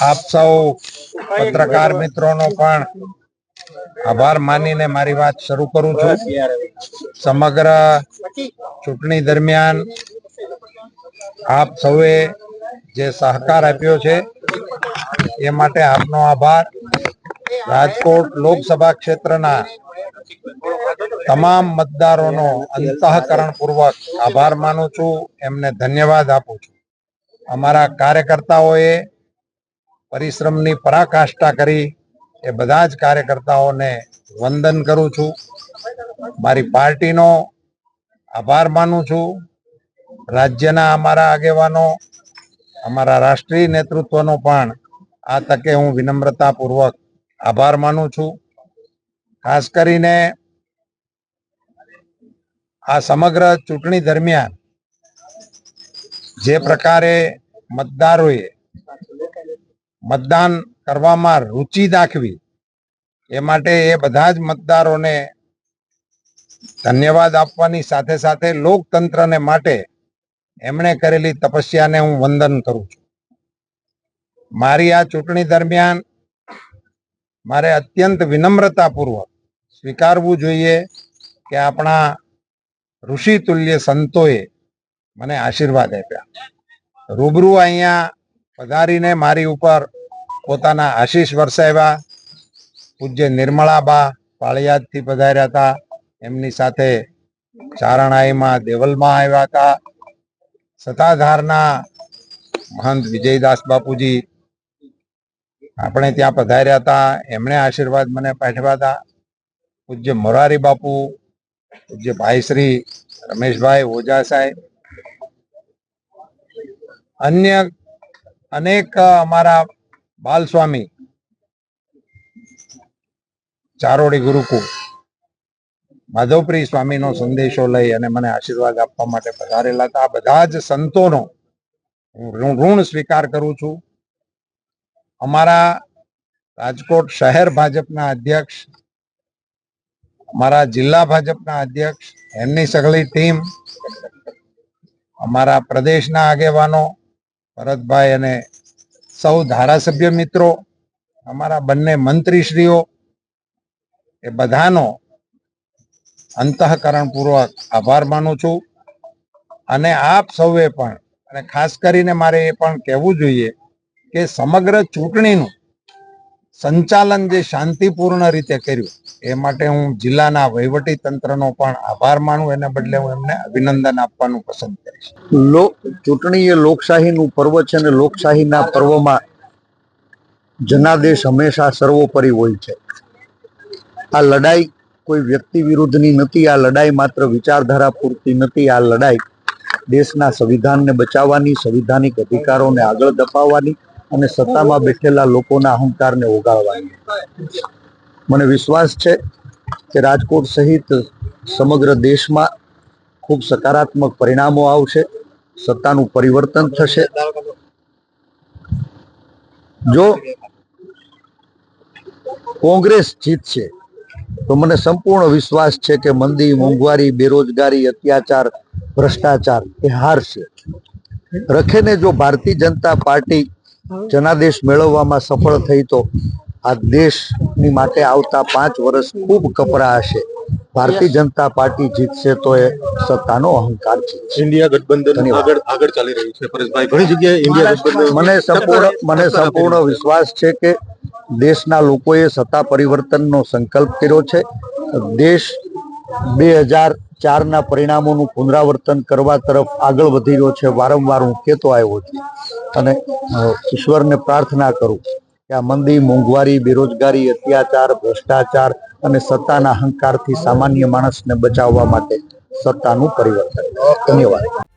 આપ સૌ પત્રકાર મિત્રોનો પણ આભાર માનીને મારી વાત શરૂ કરું છું. સમગ્ર ચૂંટણી દરમિયાન આપ સૌએ જે સહકાર આપ્યો છે, એ માટે આપનો આભાર. રાજકોટ લોકસભા ક્ષેત્રના તમામ મતદારોનો અંતઃકરણ પૂર્વક આભાર માનું છું. એમને ધન્યવાદ આપું છું. અમારા કાર્યકર્તાઓએ પરિશ્રમની પરાકાષ્ઠા કરી એ બધા જ કાર્યકર્તાઓને વંદન કરું છું. મારી પાર્ટીનો આભાર માનું છું. રાજ્યના અમારા આગેવાનો, અમારા રાષ્ટ્રીય નેતૃત્વનો પણ આ તકે હું વિનમ્રતાપૂર્વક આભાર માનું છું. ખાસ કરીને આ સમગ્ર ચૂંટણી દરમિયાન જે પ્રકારે મતદારોએ મતદાન કરવામાં રુચિ દાખવી. એ માટે એ બધા જ મતદારોને ધન્યવાદ આપવાની સાથે સાથે લોકતંત્રને માટે એમણે કરેલી તપસ્યાને હું વંદન કરું છું. મારી આ ચૂંટણી દરમિયાન મારે અત્યંત વિનમ્રતાપૂર્વક સ્વીકારવું જોઈએ કે આપણા ઋષિતુલ્ય સંતોએ મને આશીર્વાદ આપ્યા. રૂબરૂ અહીંયા પધારીને મારી ઉપર પોતાના આશીષ વરસાવ્યા. પૂજ્ય નિર્મળાબા પાળિયાદથી પધાર્યા હતા. એમની સાથે ચારણાઈમાં દેવલમાં આવ્યા હતા. સતાધારના મહંત વિજયદાસ બાપુજી આપણે ત્યાં પધાર્યા હતા. એમણે આશીર્વાદ મને પાઠવ્યા હતા. પૂજ્ય મોરારી બાપુ, પૂજ્ય ભાઈ શ્રી રમેશભાઈ ઓઝા સાહેબ, અન્ય અનેક અમારા બાલ સ્વામી ચારોડી ગુરુકુળ, માધવપ્રિય સ્વામીનો સંદેશો લઈ અને મને આશીર્વાદ આપવા માટે પધારેલા હતા. આ બધા જ સંતોનો હું ઋણ સ્વીકાર કરું છું. અમારા રાજકોટ શહેર ભાજપના અધ્યક્ષ, અમારા જિલ્લા ભાજપના અધ્યક્ષ, એમની સઘળી ટીમ, અમારા પ્રદેશના આગેવાનો ભરતભાઈ અને સૌ ધારાસભ્ય મિત્રો, અમારા બંને મંત્રીશ્રીઓ, એ બધાનો અંતઃકરણપૂર્વક આભાર માનું છું. અને આપ સૌએ પણ, અને ખાસ કરીને મારે એ પણ કહેવું જોઈએ કે સમગ્ર ચૂંટણીનું સંચાલન જે શાંતિપૂર્ણ રીતે કર્યું, એ માટે હું જિલ્લાના વહીવટી તંત્રનો પણ આભાર માનું, એના બદલે હું એમને અભિનંદન આપવાનું પસંદ કરીશ. ચૂંટણી એ લોકશાહીનું પર્વ છે અને લોકશાહીના પર્વમાં જનાદેશ હંમેશા સર્વોપરી હોય છે. આ લડાઈ કોઈ વ્યક્તિ વિરુદ્ધની નથી, આ લડાઈ માત્ર વિચારધારા પૂરતી નથી, આ લડાઈ દેશના સંવિધાનને બચાવવાની, સંવિધાનિક અધિકારોને આગળ ધપાવવાની અને સત્તામાં બેઠેલા લોકોના અહંકારને ઓગાળવાની મને વિશ્વાસ છે કે રાજકોટ સહિત સમગ્ર દેશમાં ખૂબ સકારાત્મક પરિણામો આવશે, સત્તાનું પરિવર્તન થશે. જો કોંગ્રેસ જીતશે, તો મને સંપૂર્ણ વિશ્વાસ છે કે મંદી, મોંઘવારી, બેરોજગારી, અત્યાચાર, ભ્રષ્ટાચાર એ હારશે. રખેને જો ભારતીય જનતા પાર્ટી જનાદેશ મેળવવામાં સફળ થઈ તો આ દેશની માટે આવતા પાંચ વર્ષ ખૂબ કપરા હશે. ભારતીય જનતા પાર્ટી જીતશે તો એ સત્તાનો અહંકાર છે ઇન્ડિયા ગઠબંધન આગળ આગળ ચાલી રહ્યું છે પરેશભાઈ. ઘણી જગ્યાએ ઇન્ડિયા ગઠબંધન મને સંપૂર્ણ મને સંપૂર્ણ વિશ્વાસ છે કે દેશના લોકોએ સત્તા પરિવર્તનનો સંકલ્પ કર્યો છે. દેશ બે હજાર ચારના પરિણામોનું પુનરાવર્તન કરવા તરફ આગળ વધી રહ્યો છે. વારંવાર હું કહેતો આવ્યો છું. અને ઈશ્વરને પ્રાર્થના કરું કે આ મંદી મોંઘવારી બેરોજગારી અત્યાચાર ભ્રષ્ટાચાર અને સત્તાના અહંકારથી સામાન્ય માણસને બચાવવા માટે સત્તાનું પરિવર્તન. ધન્યવાદ.